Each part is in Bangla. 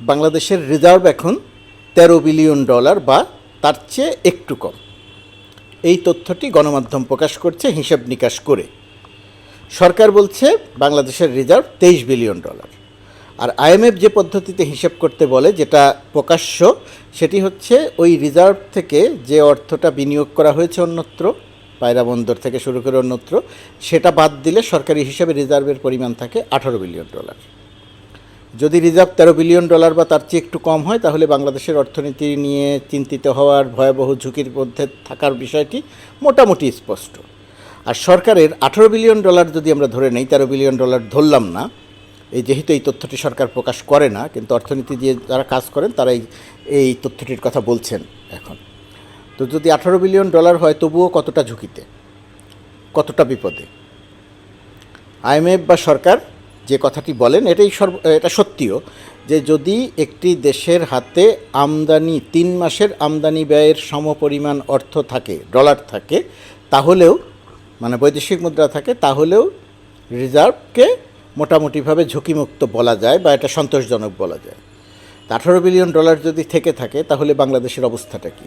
বাংলাদেশের রিজার্ভ এখন তেরো বিলিয়ন ডলার বা তার চেয়ে একটু কম। এই তথ্যটি গণমাধ্যম প্রকাশ করছে হিসাব নিকাশ করে। সরকার বলছে বাংলাদেশের রিজার্ভ তেইশ বিলিয়ন ডলার। আর আইএমএফ যে পদ্ধতিতে হিসাব করতে বলে যেটা প্রকাশ্য, সেটি হচ্ছে ওই রিজার্ভ থেকে যে অর্থটা বিনিয়োগ করা হয়েছে অন্যত্র, পায়রা বন্দর থেকে শুরু করে অন্যত্র, সেটা বাদ দিলে সরকারি হিসাবে রিজার্ভের পরিমাণ থাকে আঠারো বিলিয়ন ডলার। যদি রিজার্ভ তেরো বিলিয়ন ডলার বা তার চেয়ে একটু কম হয়, তাহলে বাংলাদেশের অর্থনীতি নিয়ে চিন্তিত হওয়ার ভয়াবহ ঝুঁকির মধ্যে থাকার বিষয়টি মোটামুটি স্পষ্ট। আর সরকারের আঠারো বিলিয়ন ডলার যদি আমরা ধরে নেই, তেরো বিলিয়ন ডলার ধরলাম না, এই যেহেতু এই তথ্যটি সরকার প্রকাশ করে না, কিন্তু অর্থনীতি দিয়ে যারা কাজ করেন তারা এই এই তথ্যটির কথা বলছেন এখন। তো যদি আঠারো বিলিয়ন ডলার হয়, তবুও কতটা ঝুঁকিতে? কতটা বিপদে? আইএমএফ বা সরকার যে কথাটি বলেন, এটাই সর্ব, এটা সত্যিও যে যদি একটি দেশের হাতে আমদানি, তিন মাসের আমদানি ব্যয়ের সমপরিমাণ অর্থ থাকে, ডলার থাকে, তাহলেও মানে বৈদেশিক মুদ্রা থাকে, তাহলেও রিজার্ভকে মোটামুটিভাবে ঝুঁকিমুক্ত বলা যায় বা এটা সন্তোষজনক বলা যায়। আঠারো বিলিয়ন ডলার যদি থেকে থাকে, তাহলে বাংলাদেশের অবস্থাটা কী?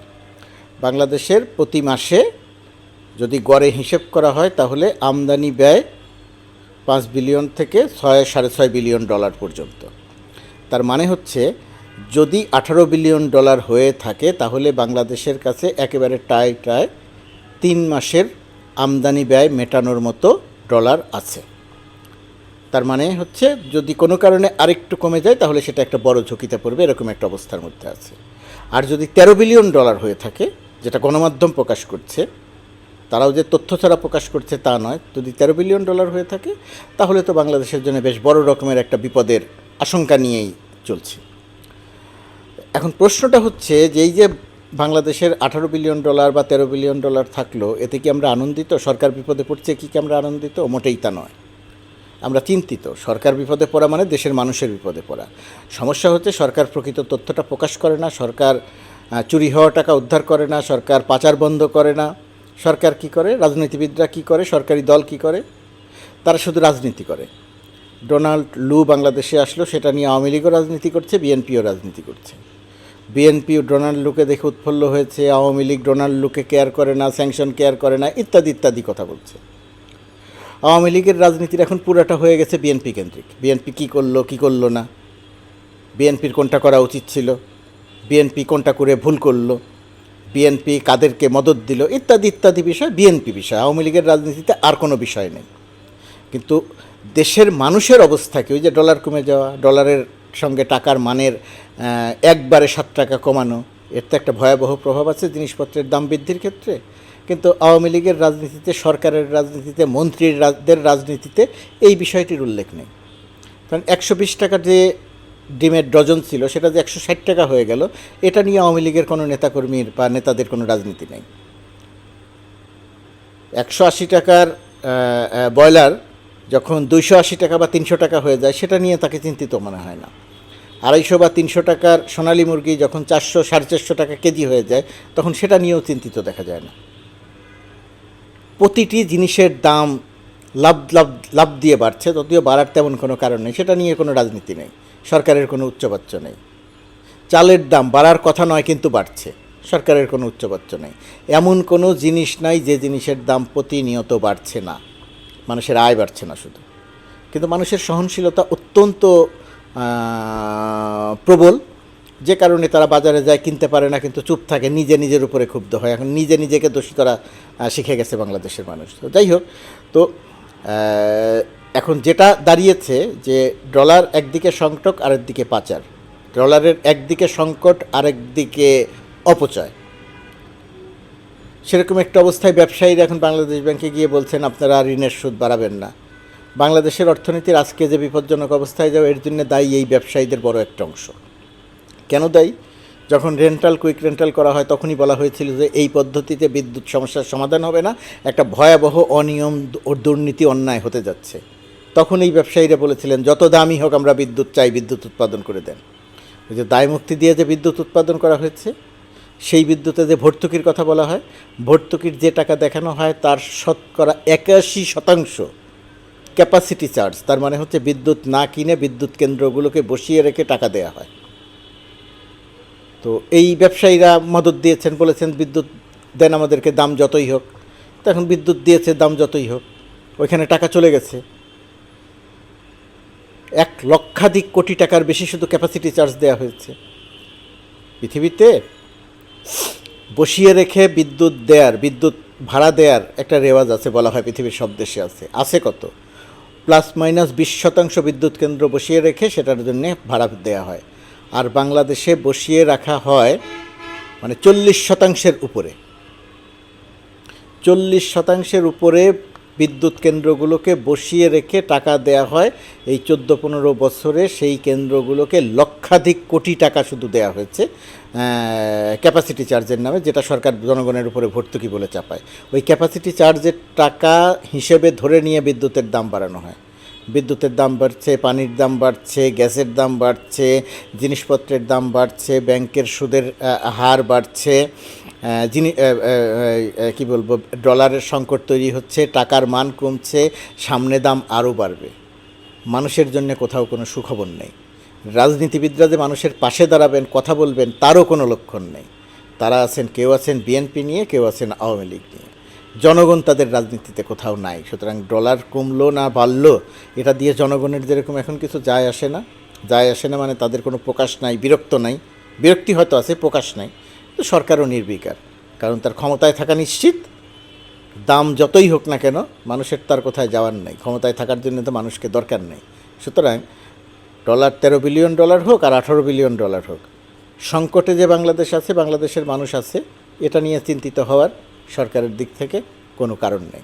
বাংলাদেশের প্রতি মাসে যদি গড়ে হিসেব করা হয়, তাহলে আমদানি ব্যয় পাঁচ বিলিয়ন থেকে ছয়, সাড়ে ছয় বিলিয়ন ডলার পর্যন্ত। তার মানে হচ্ছে, যদি আঠারো বিলিয়ন ডলার হয়ে থাকে, তাহলে বাংলাদেশের কাছে একেবারে টায় টায় তিন মাসের আমদানি ব্যয় মেটানোর মতো ডলার আছে। তার মানে হচ্ছে, যদি কোনো কারণে আরেকটু কমে যায়, তাহলে সেটা একটা বড় ঝুঁকিতে পড়বে, এরকম একটা অবস্থার মধ্যে আছে। আর যদি তেরো বিলিয়ন ডলার হয়ে থাকে, যেটা গণমাধ্যম প্রকাশ করছে তারাও যে তথ্য ছাড়া প্রকাশ করছে তা নয়। যদি তেরো বিলিয়ন ডলার হয়ে থাকে, তাহলে তো বাংলাদেশের জন্য বেশ বড় রকমের একটা বিপদের আশঙ্কা নিয়েই চলছে। এখন প্রশ্নটা হচ্ছে যে এই যে বাংলাদেশের আঠারো বিলিয়ন ডলার বা তেরো বিলিয়ন ডলার থাকল, এতে কি আমরা আনন্দিত? সরকার বিপদে পড়ছে কি কি আমরা আনন্দিত? মোটেই তা নয়। আমরা চিন্তিত। সরকার বিপদে পড়া মানে দেশের মানুষের বিপদে পড়া। সমস্যা হচ্ছে সরকার প্রকৃত তথ্যটা প্রকাশ করে না, সরকার চুরি হওয়া টাকা উদ্ধার করে না, সরকার পাচার বন্ধ করে না। সরকার কি করে? রাজনীতিবিদরা কি করে? সরকারি দল কি করে? তারা শুধু রাজনীতি করে। ডোনাল্ড লু বাংলাদেশে আসলো, সেটা নিয়ে আওয়ামী লীগও রাজনীতি করছে, বিএনপিও রাজনীতি করছে। বিএনপি ডোনাল্ড লুকে দেখে উৎফুল্ল হয়েছে, আওয়ামী লীগ ডোনাল্ড লুকে কেয়ার করে না, স্যাংশন কেয়ার করে না, ইত্যাদি ইত্যাদি কথা বলছে। আওয়ামী লীগের রাজনীতির এখন পুরাটা হয়ে গেছে বিএনপি কেন্দ্রিক। বিএনপি কী করল কী করল না? বিএনপির কোনটা করা উচিত ছিল? বিএনপি কোনটা করে ভুল করল? বিএনপি কাদেরকে মদত দিল, ইত্যাদি ইত্যাদি বিষয়, বিএনপি বিষয়, আওয়ামী লীগের রাজনীতিতে আর কোনো বিষয় নেই। কিন্তু দেশের মানুষের অবস্থা কি? ওই যে ডলার কমে যাওয়া, ডলারের সঙ্গে টাকার মানের একবারে সাত টাকা কমানো, এর তো একটা ভয়াবহ প্রভাব আছে জিনিসপত্রের দাম বৃদ্ধির ক্ষেত্রে। কিন্তু আওয়ামী লীগের রাজনীতিতে, সরকারের রাজনীতিতে, মন্ত্রীদের রাজনীতিতে এই বিষয়টির উল্লেখ নেই। কারণ একশো বিশ টাকার যে ডিমের ডজন ছিল, সেটা যে একশো ষাট টাকা হয়ে গেল, এটা নিয়ে আওয়ামী লীগের কোনো নেতাকর্মীর বা নেতাদের কোনো রাজনীতি নেই। একশো আশি টাকার ব্রয়লার যখন দুইশো আশি টাকা বা তিনশো টাকা হয়ে যায়, সেটা নিয়ে তাকে চিন্তিত মনে হয় না। আড়াইশো বা তিনশো টাকার সোনালী মুরগি যখন চারশো, সাড়ে চারশো টাকা কেজি হয়ে যায়, তখন সেটা নিয়েও চিন্তিত দেখা যায় না। প্রতিটি জিনিসের দাম লাভ লাভ লাভ দিয়ে বাড়ছে, যদিও বাড়ার তেমন কোনো কারণ নেই, সেটা নিয়ে কোনো রাজনীতি নেই। সরকারের কোনো উচ্চবাচ্য নেই। চালের দাম বাড়ার কথা নয়, কিন্তু বাড়ছে। সরকারের কোনো উচ্চবাচ্য নেই। এমন কোনো জিনিস নাই যে জিনিসের দাম প্রতিনিয়ত বাড়ছে না। মানুষের আয় বাড়ছে না শুধু। কিন্তু মানুষের সহনশীলতা অত্যন্ত প্রবল। যে কারণে তারা বাজারে যায়, কিনতে পারে না, কিন্তু চুপ থাকে, নিজে নিজের উপরে ক্ষুব্ধ হয়। এখন নিজে নিজেকে দোষী করা শিখে গেছে বাংলাদেশের মানুষ। তো যাই হোক, তো এখন যেটা দাঁড়িয়েছে যে ডলার একদিকে সংকট, আরেকদিকে পাচার। ডলারের একদিকে সংকট, আরেকদিকে অপচয়। সেরকম একটা অবস্থায় ব্যবসায়ীরা এখন বাংলাদেশ ব্যাংকে গিয়ে বলছেন, আপনারা ঋণের সুদ বাড়াবেন না। বাংলাদেশের অর্থনীতির আজকে যে বিপজ্জনক অবস্থায় যাবে, এর জন্য দায়ী এই ব্যবসায়ীদের বড় একটা অংশ। কেন দায়ী? যখন রেন্টাল, কুইক রেন্টাল করা হয়, তখনই বলা হয়েছিল যে এই পদ্ধতিতে বিদ্যুৎ সমস্যার সমাধান হবে না। একটা ভয়াবহ অনিয়ম, দুর্নীতি, অন্যায় হতে যাচ্ছে। তখন এই ব্যবসায়ীরা বলেছিলেন, যত দামই হোক আমরা বিদ্যুৎ চাই, বিদ্যুৎ উৎপাদন করে দেন। ওই যে দায় মুক্তি দিয়ে যে বিদ্যুৎ উৎপাদন করা হয়েছে, সেই বিদ্যুতে যে ভর্তুকির কথা বলা হয়, ভর্তুকির যে টাকা দেখানো হয়, তার শতকরা একাশি শতাংশ ক্যাপাসিটি চার্জ তার মানে হচ্ছে বিদ্যুৎ না কিনে বিদ্যুৎ কেন্দ্রগুলোকে বসিয়ে রেখে টাকা দেওয়া হয়। তো এই ব্যবসায়ীরা মদত দিয়েছেন, বলেছেন, বিদ্যুৎ দেন আমাদেরকে, দাম যতই হোক। তো এখন বিদ্যুৎ দিয়েছে, দাম যতই হোক, ওইখানে টাকা চলে গেছে। এক লক্ষাধিক কোটি টাকার বেশি শুধু ক্যাপাসিটি চার্জ দেওয়া হয়েছে। পৃথিবীতে বসিয়ে রেখে বিদ্যুৎ দেয়ার, বিদ্যুৎ ভাড়া দেয়ার একটা রেওয়াজ আছে বলা হয়, পৃথিবীর সব দেশে আছে। আছে কত? প্লাস মাইনাস বিশ শতাংশ বিদ্যুৎ কেন্দ্র বসিয়ে রেখে সেটার জন্যে ভাড়া দেওয়া হয়। আর বাংলাদেশে বসিয়ে রাখা হয় মানে চল্লিশ শতাংশের উপরে। চল্লিশ শতাংশের উপরে বিদ্যুৎ কেন্দ্রগুলোকে বসিয়ে রেখে টাকা দেয়া হয়। এই চোদ্দ পনেরো বছরে সেই কেন্দ্রগুলোকে লক্ষাধিক কোটি টাকা শুধু দেয়া হয়েছে ক্যাপাসিটি চার্জের নামে, যেটা সরকার জনগণের উপরে ভর্তুকি বলে চাপায়। ওই ক্যাপাসিটি চার্জের টাকা হিসেবে ধরে নিয়ে বিদ্যুতের দাম বাড়ানো হয়। বিদ্যুতের দাম বাড়ছে, পানির দাম বাড়ছে, গ্যাসের দাম বাড়ছে, জিনিসপত্রের দাম বাড়ছে, ব্যাংকের সুদের হার বাড়ছে। যিনি কি বলব, ডলারের সংকট তৈরি হচ্ছে, টাকার মান কমছে, সামনে দাম আরও বাড়বে। মানুষের জন্য কোথাও কোনো সুখবর নেই। রাজনীতিবিদরা যে মানুষের পাশে দাঁড়াবেন, কথা বলবেন, তারও কোনো লক্ষণ নেই। তারা আছেন, কেউ আছেন বিএনপি নিয়ে, কেউ আছেন আওয়ামী লীগ নিয়ে। জনগণ তাদের রাজনীতিতে কোথাও নাই। সুতরাং ডলার কমলো না বাড়লো, এটা দিয়ে জনগণের যেরকম এখন কিছু যায় আসে না। যায় আসে না মানে তাদের কোনো প্রকাশ নাই, বিরক্ত নাই। বিরক্তি হয়তো আছে, প্রকাশ নাই। তো সরকারও নির্বিকার, কারণ তার ক্ষমতায় থাকা নিশ্চিত। দাম যতই হোক না কেন, মানুষের তার কোথায় যাওয়ার নেই। ক্ষমতায় থাকার জন্য তো মানুষকে দরকার নেই। সুতরাং ডলার তেরো বিলিয়ন ডলার হোক আর আঠারো বিলিয়ন ডলার হোক, সংকটে যে বাংলাদেশ আছে, বাংলাদেশের মানুষ আছে, এটা নিয়ে চিন্তিত হওয়ার সরকারের দিক থেকে কোনো কারণ নেই।